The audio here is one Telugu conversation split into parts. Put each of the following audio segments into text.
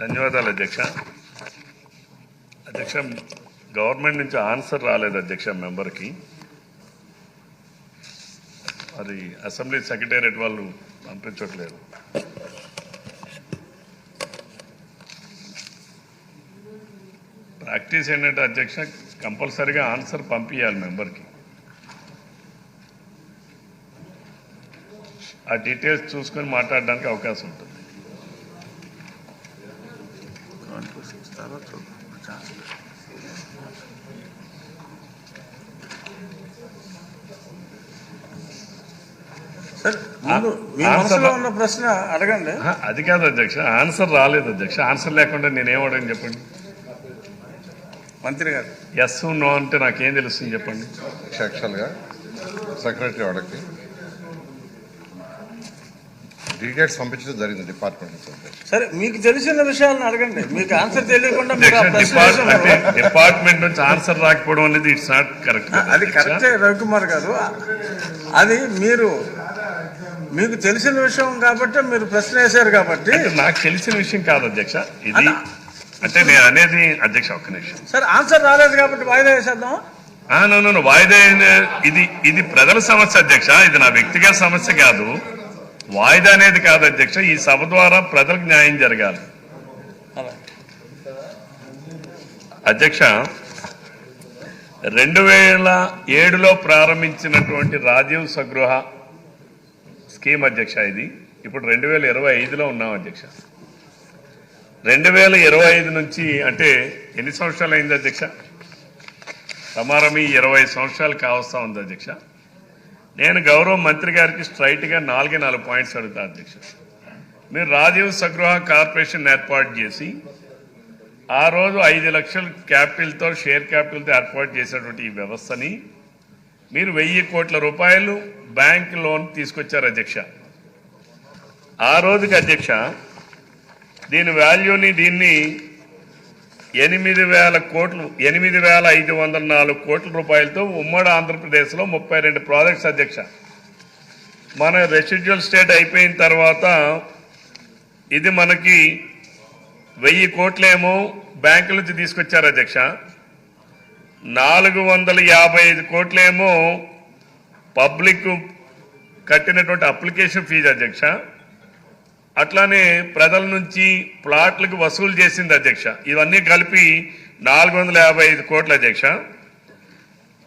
ధన్యవాదాలు అధ్యక్ష. అధ్యక్ష గవర్నమెంట్ నుంచి ఆన్సర్ రాలేదు అధ్యక్ష మెంబర్కి. అది అసెంబ్లీ సెక్రటేరియట్ వాళ్ళు పంపించట్లేదు. ప్రాక్టీస్ ఏంటంటే అధ్యక్ష కంపల్సరీగా ఆన్సర్ పంపించాలి మెంబర్కి. ఆ డీటెయిల్స్ చూసుకొని మాట్లాడడానికి అవకాశం ఉంటుంది సార్ ముందు మీ ఆ- మనసులో ఉన్న ప్రశ్న అడగండి. అది కాదు అధ్యక్ష ఆన్సర్ రాలేదు అధ్యక్ష. ఆన్సర్ లేకుండా నేనేమడని చెప్పండి? మంత్రి గారు. ఎస్ నో అంటే నాకేం తెలుస్తుంది చెప్పండి? యాక్చువల్గా సెక్రటరీ వాళ్ళకి డీటెయిల్స్ పంపించడం జరిగింది డిపార్ట్మెంట్ నుంచి సరే మీకు తెలిసిన విషయాలను అడగండి. మీకు ఆన్సర్ తెలియకుండా మీరు ఆ అధ్యక్ష ప్రశ్న డిపార్ట్- అంటే వేస్తున్నారు. డిపార్ట్మెంట్ నుంచి ఆన్సర్ రాకపోవడం అనేది ఇట్స్ నాట్ కరెక్ట్ అది కరెక్టే రవికుమార్ గారు. అది మీరు మీకు తెలిసిన విషయం కాబట్టి మీరు ప్రశ్న వేశారు కాబట్టి నాకు తెలిసిన విషయం కాదు అధ్యక్ష. ఇది అంటే నేను అనేది అధ్యక్ష ఒక్క నిమిషం. సరే ఆన్సర్ రాలేదు కాబట్టి వాయిదా వేసేద్దాం. వాయిదా ఇది ఇది ప్రజల సమస్య అధ్యక్ష. ఇది నా వ్యక్తిగత సమస్య కాదు. వాయిదా అనేది కాదు అధ్యక్ష ఈ సభ ద్వారా ప్రజలకు న్యాయం జరగాలి. అధ్యక్ష రెండు వేల ఏడులో ప్రారంభించినటువంటి రాజీవ్ స్వగృహ స్కీమ్ అధ్యక్ష ఇది. ఇప్పుడు రెండు వేల ఇరవై ఐదులో ఉన్నాం అధ్యక్ష. రెండు వేల ఇరవై ఐదు నుంచి అంటే ఎన్ని సంవత్సరాలు అయింది అధ్యక్ష? సమారమి ఇరవై సంవత్సరాలు కావస్తా ఉంది అధ్యక్ష. నేను గౌరవ మంత్రి గారికి స్ట్రైట్గా నాలుగే నాలుగు పాయింట్స్ అడుగుతా అధ్యక్ష. మీరు రాజీవ్ స్వగృహ కార్పొరేషన్ ఏర్పాటు చేసి ఆ రోజు ఐదు లక్షల క్యాపిటల్తో షేర్ క్యాపిటల్తో ఏర్పాటు చేసినటువంటి ఈ వ్యవస్థని మీరు వెయ్యి కోట్ల రూపాయలు బ్యాంక్ లోన్ తీసుకొచ్చారు అధ్యక్ష. ఆ రోజుకి అధ్యక్ష దీని వాల్యూని దీన్ని ఎనిమిది వేల కోట్లు ఎనిమిది వేల ఐదు వందల నాలుగు కోట్ల రూపాయలతో ఉమ్మడి ఆంధ్రప్రదేశ్లో ముప్పై రెండు ప్రాజెక్ట్స్ అధ్యక్ష. మన రెసిడ్యువల్ స్టేట్ అయిపోయిన తర్వాత ఇది మనకి వెయ్యి కోట్లేమో బ్యాంకుల నుంచి తీసుకొచ్చారు అధ్యక్ష. నాలుగు వందల యాభై ఐదు కోట్లేమో పబ్లిక్ కట్టినటువంటి అప్లికేషన్ ఫీజు అధ్యక్ష. అట్లానే ప్రజల నుంచి ప్లాట్లకు వసూలు చేసింది అధ్యక్ష. ఇవన్నీ కలిపి నాలుగు వందల యాభై ఐదు కోట్ల అధ్యక్ష.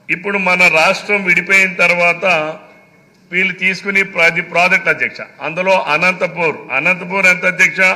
ఇప్పుడు మన రాష్ట్రం విడిపోయిన తర్వాత వీళ్ళు తీసుకుని ప్రతి ప్రాజెక్ట్ అధ్యక్ష. అందులో అనంతపూర్. అనంతపూర్ ఎంత అధ్యక్ష?